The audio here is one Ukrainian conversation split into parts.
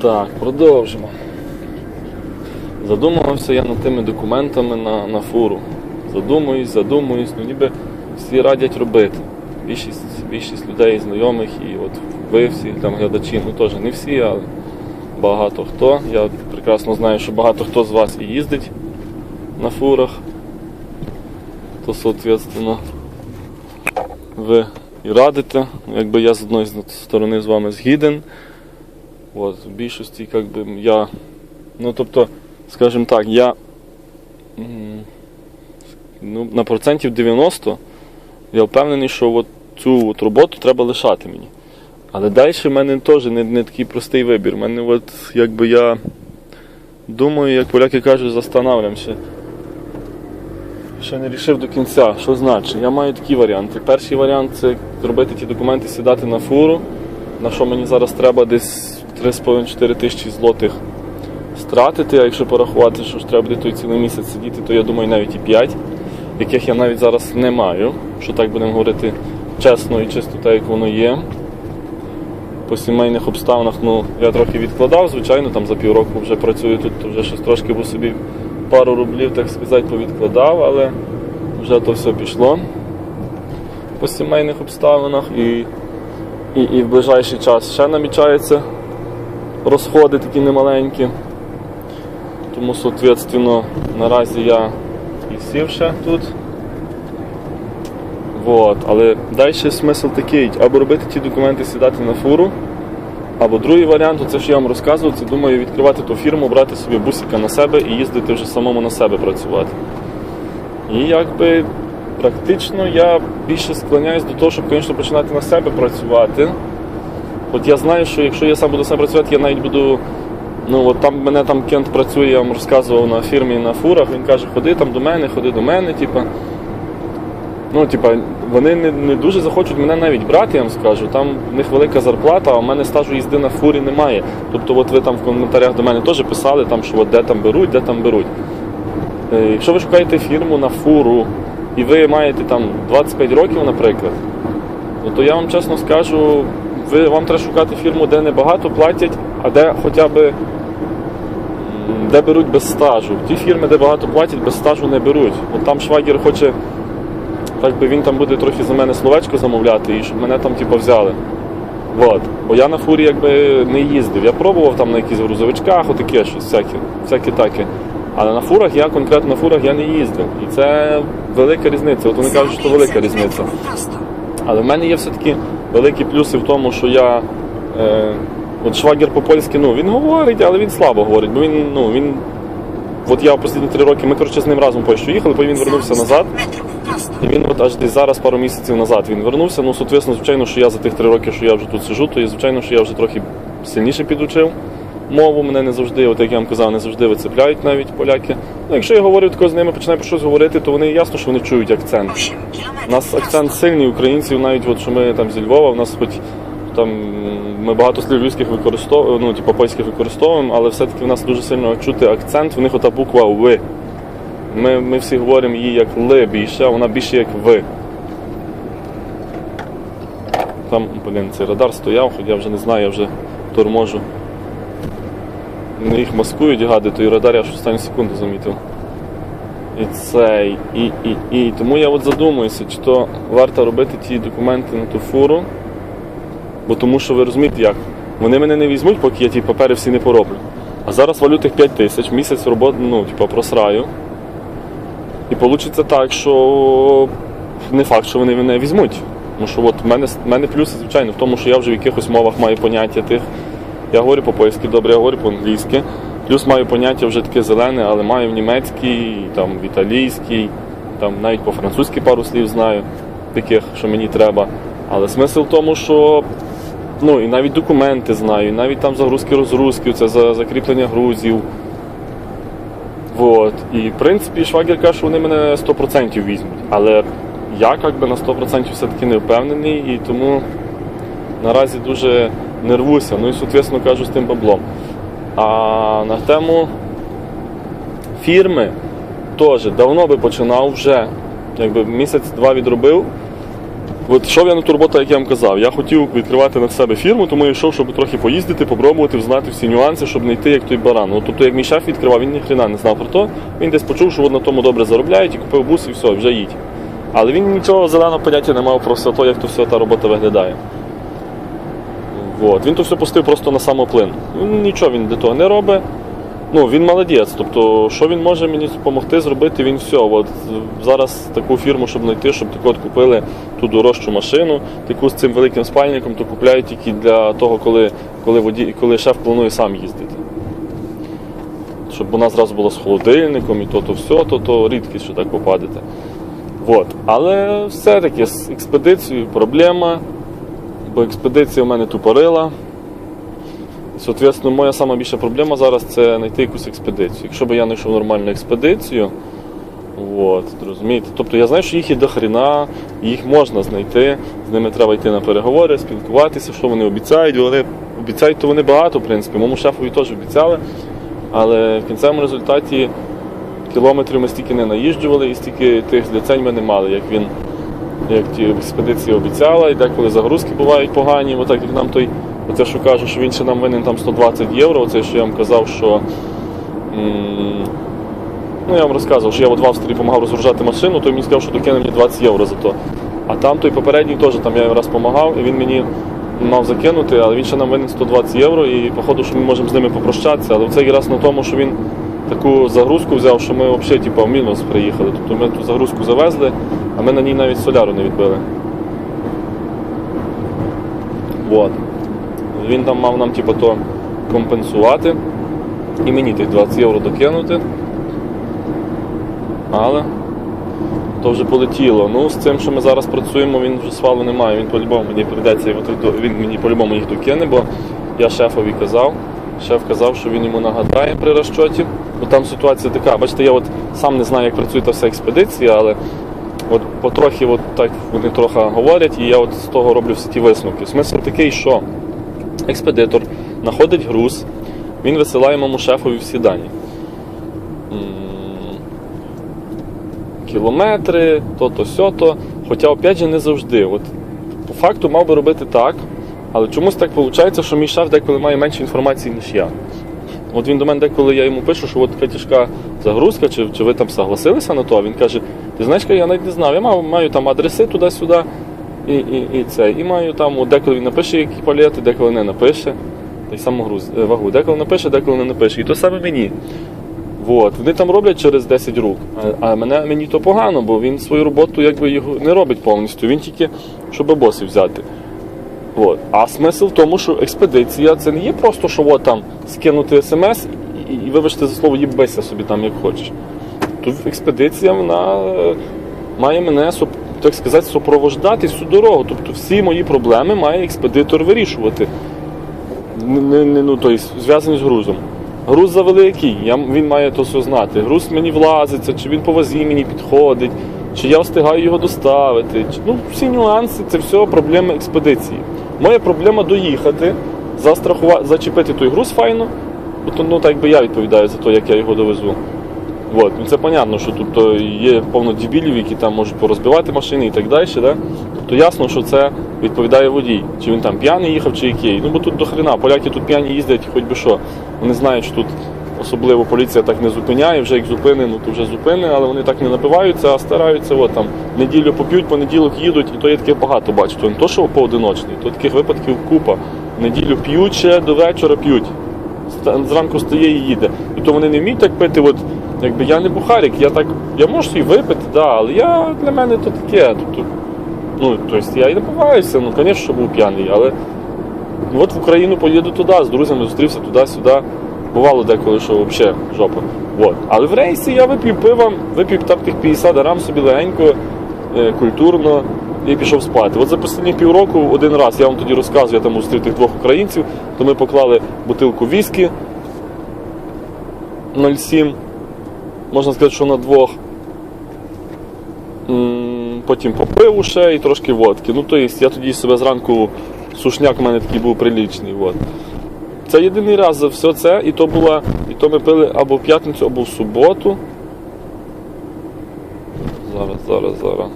Так, продовжимо. Задумувався я над тими документами на, на фуру. Задумуюсь, задумуюсь, ну ніби всі радять робити. Більшість, більшість людей, знайомих, і от ви всі там глядачі, ну теж не всі, але багато хто. Я прекрасно знаю, що багато хто з вас і їздить на фурах. То, соответственно, ви і радите. Якби я з одної сторони з вами згіден. От, в більшості, як би, я. Ну, тобто, скажімо так, я ну, на процентів 90 я впевнений, що от цю от роботу треба лишати мені. Але далі в мене теж не, не такий простий вибір. У мене от, якби я думаю, як поляки кажуть, застанавлюємося. Ще не рішив до кінця, що значить. Я маю такі варіанти. Перший варіант це зробити ті документи, сідати на фуру, на що мені зараз треба десь 3,5-4 тисячі злотих стратити, а якщо порахувати, що ж треба буде той цілий місяць сидіти, то я думаю навіть і 5, яких я навіть зараз не маю, що так будемо говорити чесно і чисто так, як воно є. По сімейних обставинах ну, я трохи відкладав, звичайно, там за півроку вже працюю тут, то вже щось трошки бо собі пару рублів, так сказати, повідкладав, але вже то все пішло по сімейних обставинах і, і, і в ближайший час ще намічаються розходи такі немаленькі. Тому, соответственно, наразі я і сів ще тут. Вот. Але далі смисл такий, або робити ті документи, сідати на фуру, або другий варіант, це що я вам розказував, це думаю відкривати ту фірму, брати собі бусика на себе і їздити вже самому на себе працювати. І якби практично я більше склоняюсь до того, щоб, звісно, починати на себе працювати. От я знаю, що якщо я сам буду себе працювати, я навіть буду. Ну от там мене там Кент працює, я вам розказував на фірмі на фурах, він каже, ходи там до мене, ходи до мене, типа. Ну, типа, вони не, не дуже захочуть мене навіть брати, я вам скажу. Там в них велика зарплата, а в мене стажу їзди на фурі немає. Тобто, от ви там в коментарях до мене теж писали, там, що от де там беруть, де там беруть. Е, Якщо ви шукаєте фірму на фуру і ви маєте там 25 років, наприклад, ну, то я вам чесно скажу, ви, вам треба шукати фірму, де не багато платять, а де хоча б де беруть без стажу. Ті фірми, де багато платять, без стажу не беруть. От там швагір хоче, так би він там буде трохи за мене словечко замовляти і щоб мене там типу, взяли. Вот. Бо я на фурі якби не їздив. Я пробував там на якихось грузовичках, отаке щось, всяке, всяке таке. Але на фурах я конкретно на фурах я не їздив. І це велика різниця. От вони кажуть, що велика різниця. Але в мене є все-таки великі плюси в тому, що я. Е, от швагер по-польськи, ну він говорить, але він слабо говорить, бо він, ну, він. От я останні три роки, ми коротше з ним разом в Польщу їхали, потім він вернувся назад. І він от аж десь зараз пару місяців назад він вернувся. Ну, соответственно, звичайно, що я за тих три роки, що я вже тут сижу, то і звичайно, що я вже трохи сильніше підучив мову. Мене не завжди, от як я вам казав, не завжди вицепляють навіть поляки. Ну, якщо я говорю тако з ними, починаю про щось говорити, то вони ясно, що вони чують акцент. У нас акцент сильний українців, навіть от, що ми там зі Львова, в нас хоч там ми багато слів львівських використовуємо, ну, типу польських використовуємо, але все-таки в нас дуже сильно чути акцент, в них ота буква В. Ми, ми всі говоримо її як Л більше, а вона більше як В. Там, блін, цей радар стояв, хоч я вже не знаю, я вже торможу. Вони їх маскують гади, то і радар я в останню секунду замітив. І цей, і, і, і. Тому я от задумуюся, чи то варто робити ті документи на ту фуру, бо тому що ви розумієте як. Вони мене не візьмуть, поки я ті папери всі не пороблю. А зараз валю тих 5 тисяч, місяць роботи, ну, типу, просраю. І вийде так, що не факт, що вони мене візьмуть. Тому що от в мене, в мене плюси, звичайно, в тому, що я вже в якихось мовах маю поняття тих. Я говорю по-польськи добре, я говорю по-англійськи. Плюс маю поняття вже таке зелене, але маю в німецькій, там, в італійській, там навіть по-французьки пару слів знаю, таких, що мені треба. Але смисл в тому, що ну, і навіть документи знаю, і навіть там загрузки-розгрузки, це за закріплення грузів. Вот. І в принципі швагер каже, що вони мене 100% візьмуть. Але я як би на 100% все-таки не впевнений і тому наразі дуже нервуся. Ну і соответственно кажу з тим баблом. А на тему фірми теж давно би починав вже. Якби місяць-два відробив, От йшов я на ту роботу, як я вам казав. Я хотів відкривати на себе фірму, тому я йшов, щоб трохи поїздити, попробувати, знати всі нюанси, щоб не йти як той баран. Ну, тобто, як мій шеф відкривав, він ні хрена не знав про то. Він десь почув, що от на тому добре заробляють, і купив бус і все, вже їдь. Але він нічого зеленого поняття не мав про все то, як то все та робота виглядає. От. Він то все пустив просто на самоплин. Нічого він для того не робить. Ну, він молодець. Тобто, що він може мені допомогти зробити, він все. От зараз таку фірму, щоб знайти, щоб так от купили ту дорожчу машину, таку з цим великим спальником, то купляють тільки для того, коли, коли, водій, коли шеф планує сам їздити. Щоб вона зразу була з холодильником і то, то все, то, то рідкість, що так попадете. От. Але все-таки з експедицією проблема, бо експедиція в мене тупорила. Соответственно, моя сама більша проблема зараз це знайти якусь експедицію. Якщо б я знайшов нормальну експедицію, от, розумієте? Тобто я знаю, що їх є до хрена, їх можна знайти, з ними треба йти на переговори, спілкуватися, що вони обіцяють. Вони обіцяють, то вони багато, в принципі. Моєму шефові теж обіцяли, але в кінцевому результаті кілометрів ми стільки не наїжджували і стільки тих зліцень ми не мали, як він, як ті експедиції обіцяла, і деколи загрузки бувають погані, отак як нам той. Оце, що кажу, що він ще нам винен там 120 євро. Оце, що я вам казав, що. Ну, я вам розказував, що я от в Австрії допомагав розгружати машину, то мені сказав, що докине мені 20 євро за то. А там той попередній теж там я йому раз допомагав, і він мені мав закинути, але він ще нам винен 120 євро, і походу, що ми можемо з ними попрощатися. Але цей раз на тому, що він таку загрузку взяв, що ми взагалі типу, в мінус приїхали. Тобто ми ту загрузку завезли, а ми на ній навіть соляру не відбили. Вот. Він там мав нам типу, то компенсувати і мені тих 20 євро докинути. Але то вже полетіло. Ну, з цим, що ми зараз працюємо, він вже свалу немає. Він по-любому мені прийдеться, він мені по-любому їх докине, бо я шефові казав. Шеф казав, що він йому нагадає при розчоті. Бо там ситуація така. Бачите, я от сам не знаю, як працює та вся експедиція, але от потрохи от так вони трохи говорять, і я от з того роблю всі ті висновки. Смисл такий, що експедитор знаходить груз, він висилає моєму шефові всі дані. Кілометри, то-то, сьо-то. Хоча, опять же, не завжди. От, по факту мав би робити так, але чомусь так виходить, що мій шеф деколи має менше інформації, ніж я. От він до мене деколи я йому пишу, що от така тяжка загрузка, чи, чи ви там согласилися на то, він каже, ти знаєш, я навіть не знав, я маю, маю там адреси туди-сюди, і, і, і це. І маю там, от деколи він напише які палети, деколи не напише. Та й саму груз, е, вагу. Деколи напише, деколи не напише. І то саме мені. От. Вони там роблять через 10 рук. А мене, мені то погано, бо він свою роботу якби його не робить повністю. Він тільки, щоб боси взяти. От. А смисл в тому, що експедиція це не є просто, що от там скинути смс і, і, вибачте за слово, їбися собі там як хочеш. Тут експедиція вона е, має мене так сказати, супровождати всю дорогу. Тобто всі мої проблеми має експедитор вирішувати. Не, не, ну, тобто, зв'язані з грузом. Груз завеликий, я, він має то все знати. Груз мені влазиться, чи він по вазі мені підходить, чи я встигаю його доставити. Чи, ну, всі нюанси це все проблеми експедиції. Моя проблема доїхати, застрахувати, зачепити той груз файно, бо ну, так би я відповідаю за те, як я його довезу. От. Ну, це понятно, що тут є повно дебілів, які там можуть порозбивати машини і так далі. Да? Тобто ясно, що це відповідає водій. Чи він там п'яний їхав, чи який. Ну бо тут до хрена, поляки тут п'яні їздять, хоч би що. Вони знають, що тут особливо поліція так не зупиняє, вже як зупини, ну то вже зупини, але вони так не напиваються, а стараються, от там неділю поп'ють, понеділок їдуть, і то є таких багато бачу. То не то, що поодиночний, то таких випадків купа. Неділю п'ють ще до вечора п'ють. Зранку стає і їде. І то вони не вміють так пити, от якби я не бухарик, я так. Я можу і випити, да, але я для мене то таке. Тобто, ну, тобто я і напиваюся, ну, звісно, що був п'яний, але от в Україну поїду туди, з друзями зустрівся туди-сюди. Бувало деколи, що взагалі жопа. От. Але в рейсі я вип'ю пива, вип'ю там тих 50 грам собі легенько, е, культурно і пішов спати. От за останні півроку один раз, я вам тоді розказую, я там зустрів тих двох українців, то ми поклали бутилку віскі 0,7. Можна сказати, що на двох. Потім попив ще і трошки водки. Ну, то є, я тоді себе зранку сушняк у мене такий був прилічний. От. Це єдиний раз за все це, і то була, і то ми пили або в п'ятницю, або в суботу. Зараз, зараз, зараз.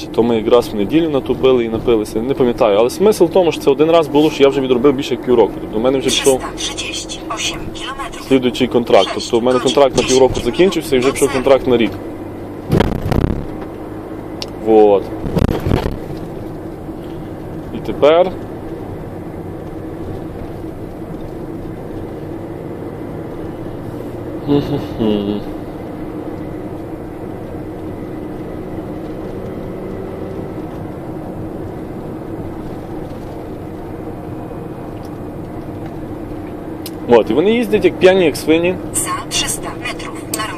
Чи то ми якраз в неділю натупили і напилися, не пам'ятаю. Але смисл в тому, що це один раз було, що я вже відробив більше як півроку. Тобто в мене вже пішов слідуючий контракт. Тобто в мене контракт на півроку закінчився і вже пішов контракт на рік. Вот. І тепер. Хм-хм-хм. От, і вони їздять як п'яні, як свині. За 300 метрів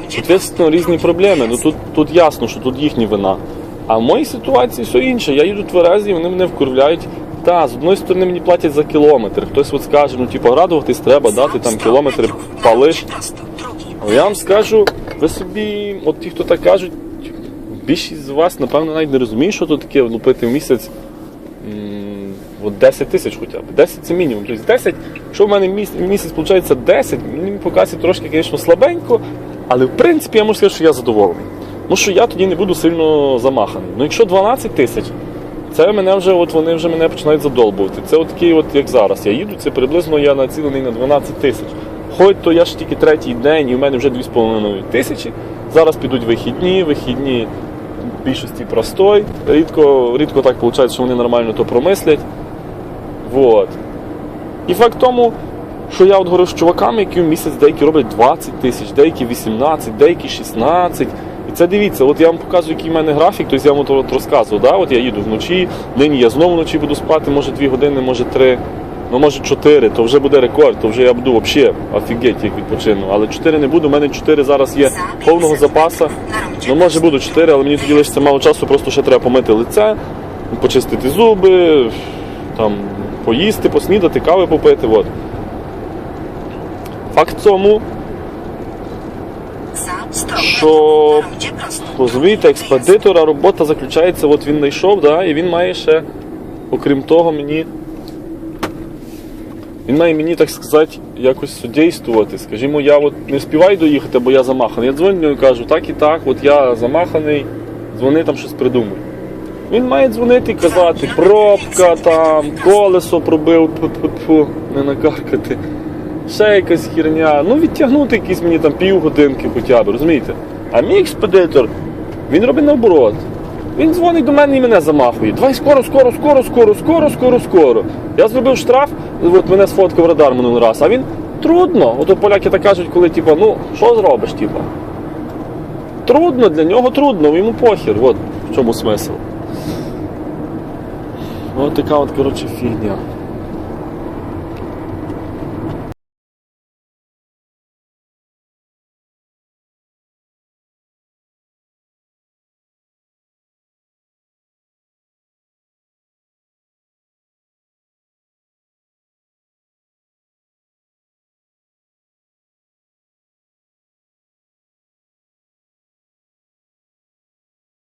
Соответственно, різні проблеми. Ну тут, тут ясно, що тут їхні вина. А в моїй ситуації все інше. Я їду тверезі, вони мене вкурвляють. Та, з одної сторони мені платять за кілометр. Хтось от скаже, ну типу, радуватись треба, дати там кілометри пали. Але я вам скажу, ви собі, от ті, хто так кажуть, більшість з вас, напевно, навіть не розуміє, що тут таке лупити в місяць. От 10 тисяч хоча б. 10 це мінімум. Тобто 10, що в мене місяць, місяць виходить 10, мені показує трошки, звісно, слабенько, але в принципі я можу сказати, що я задоволений. Ну що я тоді не буду сильно замаханий. Ну якщо 12 тисяч, це мене вже, от вони вже мене починають задолбувати. Це от такий, от як зараз. Я їду, це приблизно я націлений на 12 тисяч. Хоч то я ж тільки третій день, і в мене вже 2,5 тисячі. Зараз підуть вихідні, вихідні в більшості простой. Рідко, рідко так виходить, що вони нормально то промислять. Вот. І факт тому, що я от говорю з чуваками, які в місяць деякі роблять 20 тисяч, деякі 18, деякі 16. І це дивіться, от я вам показую, який в мене графік, тобто я вам от, розказував, да? от я їду вночі, нині я знову вночі буду спати, може 2 години, може 3, ну може 4, то вже буде рекорд, то вже я буду взагалі офігеть, як відпочину. Але 4 не буду, у мене 4 зараз є повного запасу. Ну, може буду 4, але мені тоді лишиться мало часу, просто ще треба помити лице, почистити зуби, там, поїсти, поснідати, кави попити. От. Факт 100 Що, розумієте, експедитора робота заключається, от він знайшов, да, і він має ще, окрім того, мені. Він має мені, так сказати, якось судействувати. Скажімо, я от не співаю доїхати, бо я замаханий. Я дзвоню і кажу, так і так, от я замаханий, дзвони там щось придумай. Він має дзвонити і казати, пробка там, колесо пробив, пу-пу-пу, не накаркати. Ще якась херня. Ну відтягнути якісь мені там півгодинки хоча б, розумієте? А мій експедитор, він робить наоборот. Він дзвонить до мене і мене замахує. Давай скоро, скоро, скоро, скоро, скоро, скоро, скоро. Я зробив штраф, от мене сфоткав радар минулий раз, а він трудно. Ото поляки так кажуть, коли типу, ну, що зробиш, типу? Трудно, для нього трудно, йому похір. От в чому смисл. Ось така от, коротше, фігня.